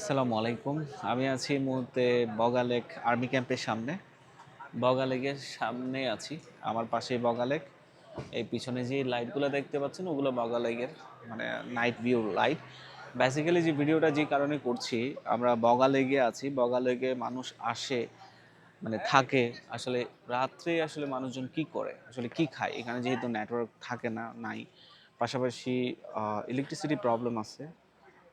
আসসালামু আলাইকুম। আমি আছি মুহূর্তে বগালেক আর্মি ক্যাম্পের সামনে। বগালেকের সামনে আছি, আমার পাশেই বগালেক এই পিছনে যে লাইটগুলো দেখতে পাচ্ছেন, ওগুলো বগালেকের মানে নাইট ভিউ লাইট বেসিক্যালি যে ভিডিওটা যে কারণে করছি, আমরা বগালেগে আছি বগালেগে মানুষ আসে মানে থাকে। আসলে রাত্রে আসলে মানুষজন কি করে? আসলে কি খায়? এখানে যেহেতু নেটওয়ার্ক থাকে না, নাই। পাশাপাশি ইলেকট্রিসিটি প্রবলেম আছে।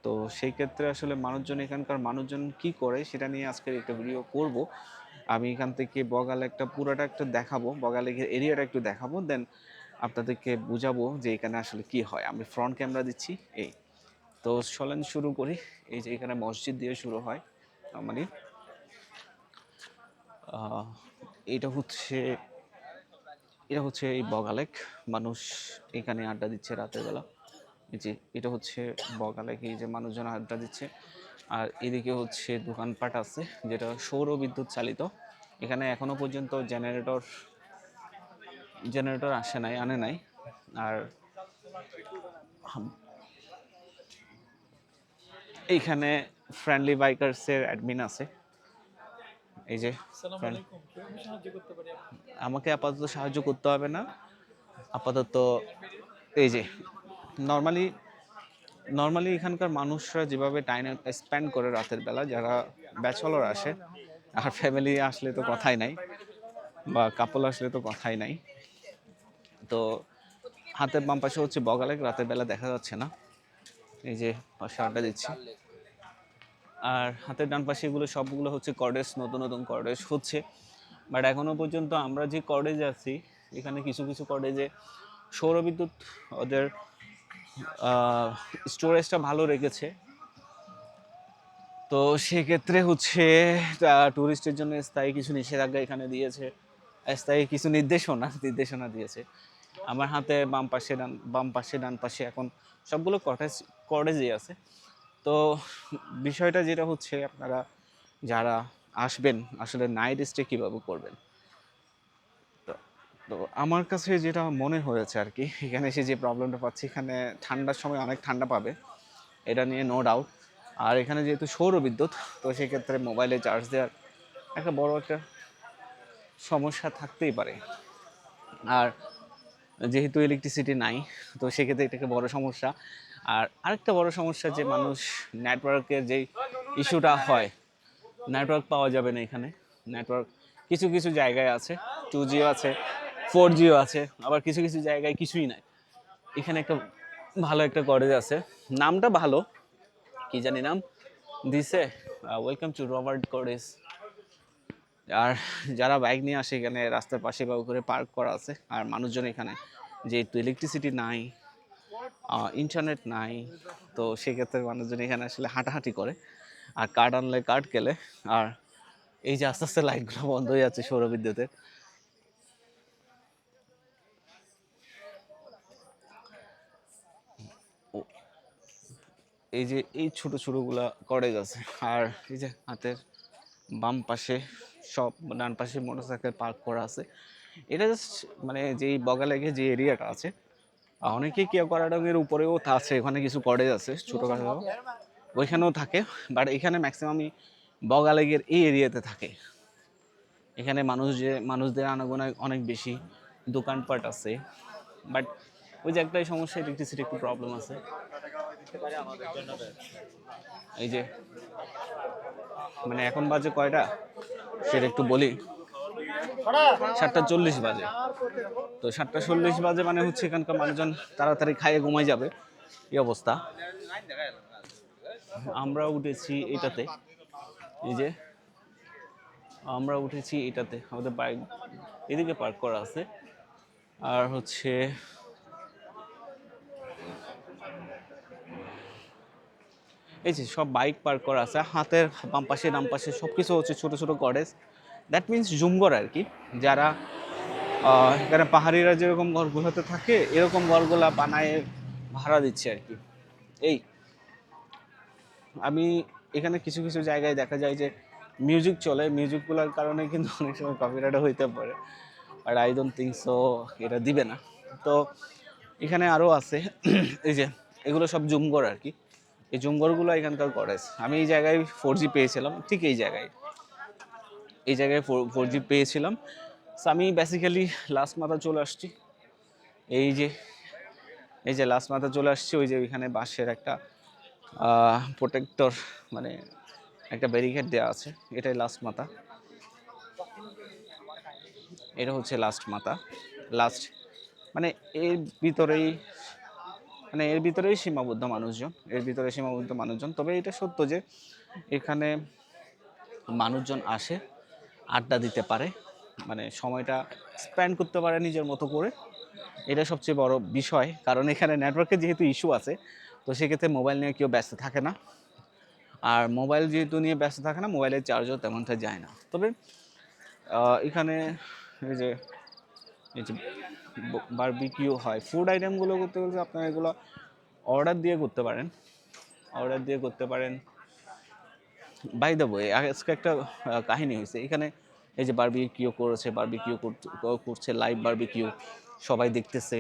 তো সেই ক্ষেত্রে আসলে মানুষজন এখানকার মানুষজন কি করে সেটা নিয়ে আজকের একটা ভিডিও করব। আমি এখান থেকে বগাল একটা পুরোটা একটু দেখাবো বগালের এরিয়াটা একটু দেখাবো দেন আপনাদেরকে বুঝাবো যে এখানে আসলে কি হয়। আমি ফ্রন্ট ক্যামেরা দিচ্ছি এই। তো চলেন শুরু করি। এই যে এখানে মসজিদ দিয়ে শুরু হয় মানে আহ, এটা হচ্ছে এটা হচ্ছে এই বগালেক। মানুষ এখানে আড্ডা দিচ্ছে রাতের বেলা। যে এটা হচ্ছে বগালেক যে মানুষজন আড্ডা দিচ্ছে। আর এদিকে হচ্ছে দোকানপাট আছে যেটা সৌর বিদ্যুৎ চালিত। এখানে এখনও পর্যন্ত জেনারেটর জেনারেটর আসে নাই আনে নাই। আর এইখানে ফ্রেন্ডলি বাইকার্সের অ্যাডমিন আছে। এই যে? আমাকে আপাতত সাহায্য করতে হবে না। আপাতত এই যে নর্মালি নর্মালি এখানকার মানুষরা যেভাবে টাইম স্পেন্ড করে রাতের বেলা, যারা ব্যাচলর আসে, আর ফ্যামিলি আসলে তো কথাই নাই, বা কাপল আসলে তো কথাই নাই, তো হাতের বাম পাশে হচ্ছে বগালেক, রাতের বেলা দেখা যাচ্ছে না। এই যে পাশে আড্ডা দিচ্ছি। আর হাতের ডান পাশে এগুলো সবগুলো হচ্ছে কর্ডেজ নতুন নতুন কর্ডেজ হচ্ছে। বাট এখনও পর্যন্ত আমরা যে কর্ডেজে আছি, এখানে কিছু কিছু কর্ডেজে সৌরবিদ্যুৎ ওদের স্টোরেজটা ভালো রেখেছে। তো সেক্ষেত্রে হচ্ছে ট্যুরিস্টের জন্য স্থায়ী কিছু নিষেধাজ্ঞা এখানে দিয়েছে। স্থায়ী কিছু নির্দেশনা নির্দেশনা দিয়েছে। আমার হাতে বাম পাশে ডান, বাম পাশে ডান পাশে এখন সবগুলো কটেজ কটেজই আছে। তো বিষয়টা যেটা হচ্ছে, আপনারা যারা আসবেন, আসলে নাইট স্টে কীভাবে করবেন? তো আমার কাছে যেটা মনে হয়েছে আর কি, এখানে এসে যে প্রবলেমটা পাচ্ছি, এখানে ঠান্ডার সময় অনেক ঠান্ডা পাবে, এটা নিয়ে নো ডাউট আর এখানে যেহেতু সৌর বিদ্যুৎ, তো সেক্ষেত্রে মোবাইলে চার্জ দেওয়ার একটা বড় একটা সমস্যা থাকতেই পারে। আর যেহেতু ইলেকট্রিসিটি নাই, তো সেক্ষেত্রে এটা একটা বড় সমস্যা। আর আরেকটা বড় সমস্যা যে মানুষ নেটওয়ার্কের যেই ইস্যুটা হয় নেটওয়ার্ক পাওয়া যাবে না এখানে। নেটওয়ার্ক কিছু কিছু জায়গায় আছে টু জিও আছে। ফোর জিও আছে, আবার কিছু কিছু জায়গায় কিছুই নাই। এখানে একটা ভালো একটা কলেজ আছে। নামটা ভালো, কি জানি নাম? দিছে ওয়েলকাম টু রবার্ট কলেজ আর যারা বাইক নিয়ে আসে এখানে, রাস্তার পাশে বা করে পার্ক করা আছে, আর মানুষজন এখানে, যেহেতু ইলেকট্রিসিটি নাই ইন্টারনেট নাই, তো সেক্ষেত্রে মানুষজন এখানে আসলে হাঁটাহাঁটি করে। আর কার্ড আনলে কার্ড গেলে, আর এই যে আস্তে আস্তে লাইটগুলো বন্ধ হয়ে যাচ্ছে সৌরবিদ্যুতের। এই যে এই ছোট ছোটগুলা কটেজ আছে আর এই যে হাতের বাম পাশে সব ডান পাশে মোটরসাইকেল পার্ক করা আছে। এটা জাস্ট মানে যেই বগালেগে যে এরিয়াটা আছে কেউ করাডাঙ্গের উপরেও তা আছে, ওখানে কিছু কটেজ আছে ছোটোখাটো। ওইখানেও থাকে বাট এখানে ম্যাক্সিমামই বগালেগের এই এরিয়াতে থাকে। এখানে মানুষ যে, মানুষদের আনাগোনা অনেক বেশি দোকানপাট আছে বাট ওই যে একটাই সমস্যা ইলেকট্রিসিটি একটু প্রবলেম আছে। এই যে মানে এখন বাজে কয়টা? সেটা একটু বলি। সাতটা চল্লিশ বাজে। তো সাতটা চল্লিশ বাজে মানে হচ্ছে এখানকার মানুষজন তাড়াতাড়ি খাইয়ে ঘুমাই যাবে। এই অবস্থা? আমরা উঠেছি এটাতে। এই যে, আমরা উঠেছি এটাতে। আমাদের বাইক এদিকে পার্ক করা আছে। আর হচ্ছে এই যে সব বাইক পার্ক করা আছে, হাতের বাম পাশে ডাম পাশে সব কিছু হচ্ছে ছোটো ছোটো কটেজ দ্যাট মিন্স জুমঘর আর কি। যারা এখানে পাহাড়িরা যেরকম ঘরগুলোতে থাকে, এরকম ঘরগুলা বানায়, ভাড়া দিচ্ছে আর কি। এই, আমি এখানে কিছু কিছু জায়গায় দেখা যায় যে মিউজিক চলে। মিউজিকগুলোর কারণে কিন্তু অনেক সময় কপিরাইটও হইতে পারে। আর আই ডোন্ট থিঙ্ক সো এটা দিবে না। তো এখানে আরও আছে, এই যে, এগুলো সব জুমঘর আর কি। এই জুমঘরগুলো এখানকার করেজ আমি এই জায়গায় ফোর জি পেয়েছিলাম, ঠিক এই জায়গায়। এই জায়গায় ফোর জি পেয়েছিলাম। আমি বেসিক্যালি লাস্ট মাথা চলে আসছি। এই যে এই যে লাস্ট মাথা চলে আসছি, ওই যে ওইখানে বাঁশের একটা প্রোটেক্টর মানে একটা ব্যারিকেড দেওয়া আছে। এটাই লাস্ট মাথা। এটা হচ্ছে লাস্ট মাথা। লাস্ট মানে এর ভিতরেই মানে এর ভিতরেই সীমাবদ্ধ মানুষজন, এর ভিতরে সীমাবদ্ধ মানুষজন। তবে এটা সত্য যে এখানে মানুষজন আসে, আড্ডা দিতে পারে মানে সময়টা স্পেন্ড করতে পারে নিজের মতো করে। এটা সবচেয়ে বড় বিষয়, কারণ এখানে নেটওয়ার্কের যেহেতু ইস্যু আছে, তো সেক্ষেত্রে মোবাইল নিয়ে কেউ ব্যস্ত থাকে না। আর মোবাইল যেহেতু নিয়ে ব্যস্ত থাকে না, মোবাইলের চার্জও তেমনটা যায় না। তবে এখানে এই যে এই যে বারবিকিউ হয়। ফুড আইটেমগুলো করতে গেলে আপনারা এগুলো অর্ডার দিয়ে করতে পারেন। অর্ডার দিয়ে করতে পারেন। বাই দ্য বই আজকে একটা কাহিনী হয়েছে। এখানে এই যে বারবিকিউ করেছে বারবিকিউ করছে লাইভ বারবিকিউ সবাই দেখতেছে।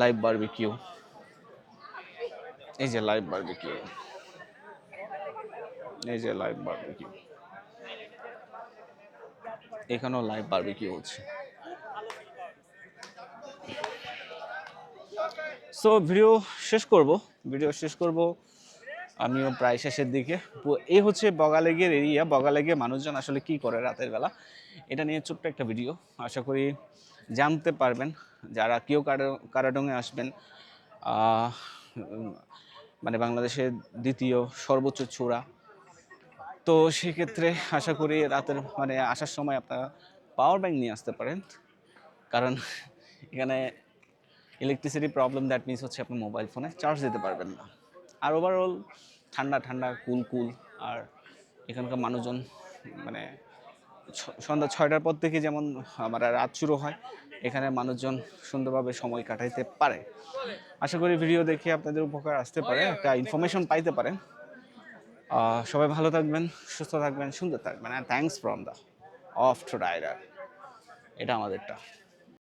লাইভ বারবিকিউ এই যে লাইভ বারবিকিউ এই যে লাইভ বারবিকিউ এখানেও লাইভ বারবিকিউ হচ্ছে। সো ভিডিও শেষ করব। ভিডিও শেষ করব। আমিও প্রায় শেষের দিকে। এই হচ্ছে বগালেগের এরিয়া বগালেগে মানুষজন আসলে কি করে রাতের বেলা? এটা নিয়ে ছোট্ট একটা ভিডিও আশা করি জানতে পারবেন। যারা কেউ কারাডোঙে আসবেন মানে বাংলাদেশের দ্বিতীয় সর্বোচ্চ চূড়া। তো সেক্ষেত্রে আশা করি রাতের মানে আসার সময় আপনারা পাওয়ার ব্যাংক নিয়ে আসতে পারেন। কারণ এখানে ইলেকট্রিসিটি প্রবলেম দ্যাট মিনস হচ্ছে আপনি মোবাইল ফোনে চার্জ দিতে পারবেন না। আর ওভারঅল ঠান্ডা ঠান্ডা কুল কুল আর এখানকার মানুষজন মানে সন্ধ্যা ছয়টার পর থেকে যেমন আমার রাত শুরু হয় এখানে মানুষজন সুন্দরভাবে সময় কাটাইতে পারে। আশা করি ভিডিও দেখে আপনাদের উপকার আসতে পারে, একটা ইনফরমেশন পাইতে পারেন সবাই ভালো থাকবেন, সুস্থ থাকবেন, সুন্দর থাকবেন আর thanks from the off to rider এটা আমাদেরটা।